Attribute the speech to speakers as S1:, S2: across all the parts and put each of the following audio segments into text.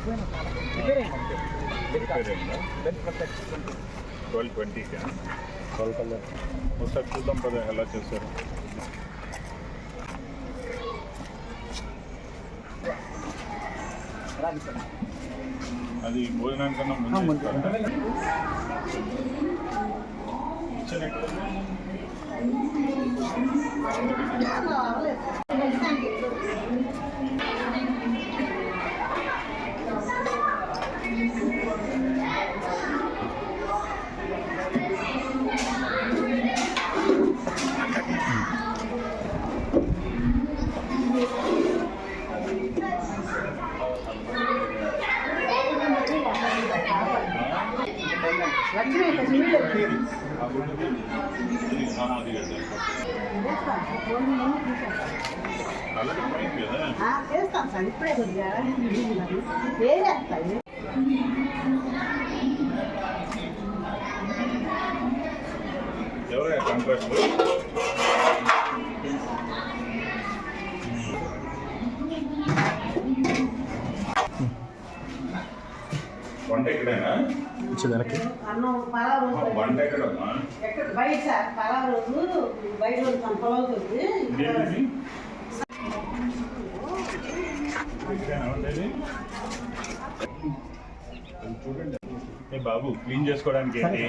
S1: Repair అయింది
S2: repair అయిందా
S1: protect
S2: twelve ఒకసారి చూద్దాం పద ఎలా చేశారు అది భోజనానికన్నా ముందు
S1: ముందు.
S2: ఇది
S3: సార్ ఇప్పుడే కొద్దిగా
S2: కాంట్రాక్ట్ వంట ఎక్కడైనా
S1: వెనక్కి.
S2: వంట ఎక్కడమ్మా
S3: బయట సార్ రోజు బయట?
S2: చూడండి. బాబు క్లీన్ చేసుకోవడానికి ఏంటి?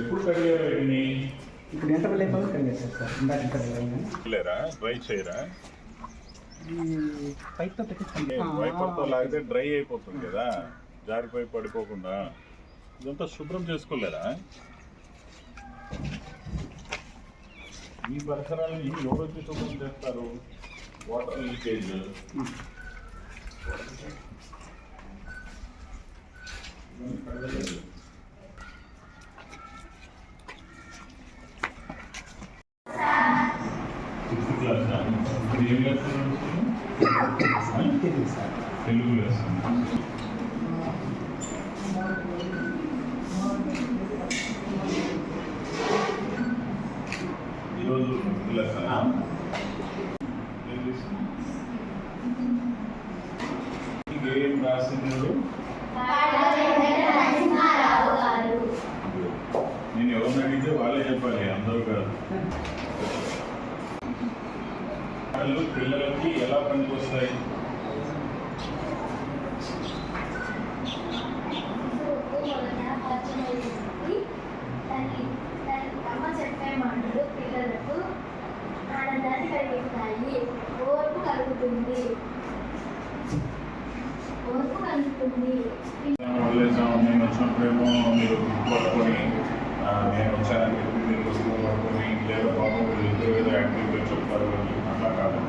S2: ఎప్పుడు కడిగారు ఇవన్నీ
S1: ఇప్పుడు ఎంత సార్ ఇందాక
S2: లేరా? డ్రై చేయరా?
S1: పైప్తో పెట్టించుకుంటే
S2: వైపర్తో లాగితే డ్రై అయిపోతుంది కదా. జారిపోయి పడిపోకుండా. ఇదంతా శుభ్రం చేసుకోలేరా? ఈ పరిసరాలని ఎవరు వచ్చి శుభ్రం చేస్తారు. వాటర్ లీకేజ్ సిక్స్త్ క్లాస్ ఏం లెసన్
S1: తెలియదు సార్
S2: తెలుగు లెసన్ ఈరోజు లెసన్ ఏం రాసినాడు నేను ఎవరిని అడిగితే వాళ్ళే చెప్పాలి అందరూ కాదు వాళ్ళు పిల్లలకి ఎలా పనికొస్తాయి?
S4: అమ్మ చెప్పే మాటలు పిల్లలకు ఆనందాన్ని కలిగిస్తాయి ఓర్పు కలుగుతుంది ఓర్పు కలుగుతుంది
S2: వచ్చినప్పుడేమో మీరు పట్టుకొని నేను వచ్చానని చెప్పి మీరు పుస్తకం పట్టుకొని లేదా పాపం మీరు ఏదో యాక్టివ్గా చెప్తారు అని అట్లా కాదు.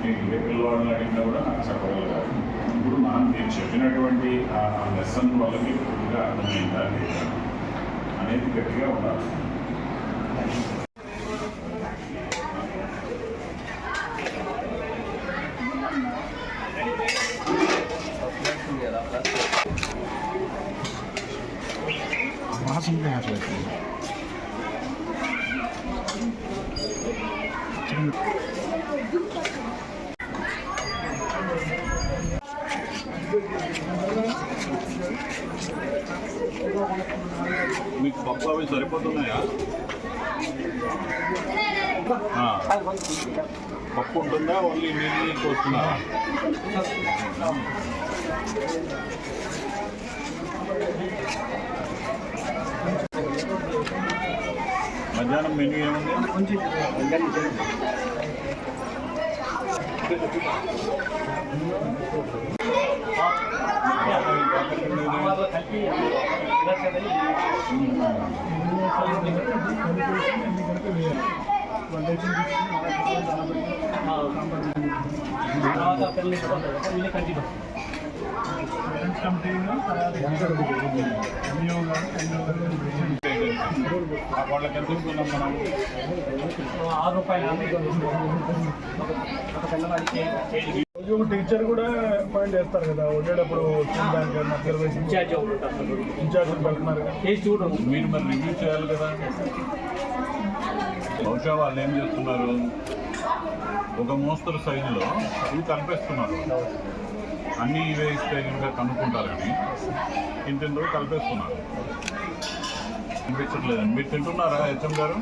S2: నేను ఏ పిల్లవాడిని అడిగినా కూడా నాకు చెప్పగలగాలి ఇప్పుడు మనం నేను చెప్పినటువంటి ఆ లెసన్ వాళ్ళకి పూర్తిగా అర్థమైందా లేదా అనేది గట్టిగా ఉండాలి.
S1: వాసన అట్లా
S2: మీకు పప్పు అవి సరిపోతున్నాయా? పప్పు ఉంటుందా? ఓన్లీ నీళ్ళు వస్తున్నారా? మధ్యాహ్నం మెనూ ఏముంది?
S1: కొంచెం గల్లీ
S2: వాళ్ళకి ఎంత ఇస్తున్నాం మనం
S1: ఆరు రూపాయలు
S5: టీచర్ కూడా అపాయింట్ చేస్తారు కదా. ఉండేటప్పుడు
S1: ఇన్ఛార్జ్.
S5: ఇన్ఛార్జ్ పెడుతున్నారు
S2: మీరు మరి రివ్యూ చేయాలి కదా? బహుశా వాళ్ళు ఏం చేస్తున్నారు? ఒక మోస్తరు సైజులో ఇవి కలిపేస్తున్నారు. అన్నీ ఇవే ఇస్తే కనుక కనుక్కుంటారని ఇంటిందో కలిపేస్తున్నారు. అనిపించట్లేదండి మీరు తింటున్నారా హెచ్ఎం గారు?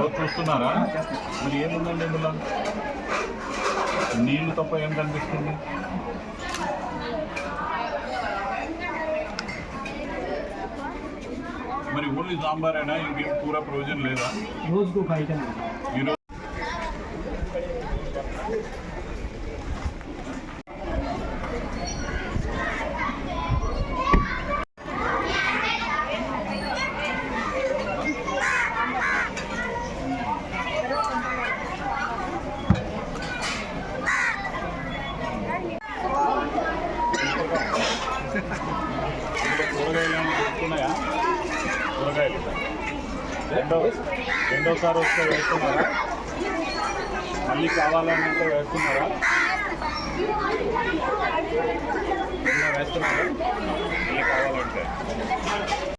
S2: రోజు చూస్తున్నారా? మరి ఏముందండి ఇందులో? నీళ్ళు తప్ప ఏం కనిపిస్తుంది? మరి ఓన్లీ సాంబారేనా? ఇంకేం కూర ప్రయోజనం లేదా?
S1: రోజుకు ఒక ఐటమ్
S2: రెండో రెండోసారి వస్తే వేస్తున్నారా మళ్ళీ కావాలని అంటే వేస్తున్నారా వేస్తున్నారా మళ్ళీ కావాలంటే.